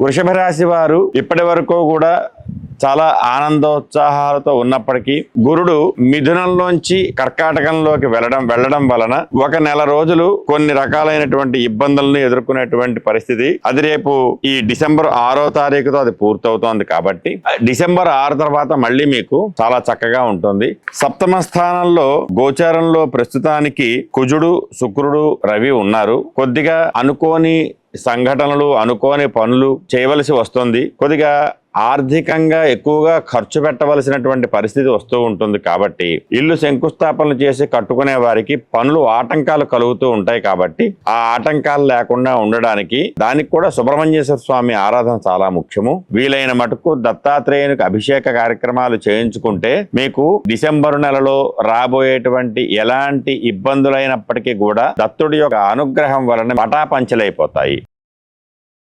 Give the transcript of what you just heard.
వృషభ రాశి వారు ఇప్పటి వరకు కూడా చాలా ఆనందోత్సాహాలతో ఉన్నప్పటికీ గురుడు మిథునంలోంచి కర్కాటకంలోకి వెళ్ళడం వెళ్ళడం వలన ఒక నెల రోజులు కొన్ని రకాలైనటువంటి ఇబ్బందులను ఎదుర్కొనేటువంటి పరిస్థితి. అది రేపు ఈ డిసెంబర్ ఆరో తారీఖుతో అది పూర్తవుతోంది కాబట్టి డిసెంబర్ ఆరు తర్వాత మళ్ళీ మీకు చాలా చక్కగా ఉంటుంది. సప్తమ స్థానంలో గోచారంలో ప్రస్తుతానికి కుజుడు శుక్రుడు రవి ఉన్నారు. కొద్దిగా అనుకోని సంఘటనలు అనుకోని పనులు చేయవలసి వస్తుంది. కొద్దిగా ఆర్థికంగా ఎక్కువగా ఖర్చు పెట్టవలసినటువంటి పరిస్థితి వస్తూ ఉంటుంది కాబట్టి ఇల్లు శంకుస్థాపనలు చేసి కట్టుకునే వారికి పనులు ఆటంకాలు కలుగుతూ ఉంటాయి కాబట్టి ఆ ఆటంకాలు లేకుండా ఉండడానికి దానికి కూడా సుబ్రహ్మణ్యేశ్వర స్వామి ఆరాధన చాలా ముఖ్యము. వీలైన మటుకు దత్తాత్రేయునికి అభిషేక కార్యక్రమాలు చేయించుకుంటే మీకు డిసెంబరు నెలలో రాబోయేటువంటి ఎలాంటి ఇబ్బందులైనప్పటికీ కూడా దత్తుడి యొక్క అనుగ్రహం వలన పటాపంచలైపోతాయి.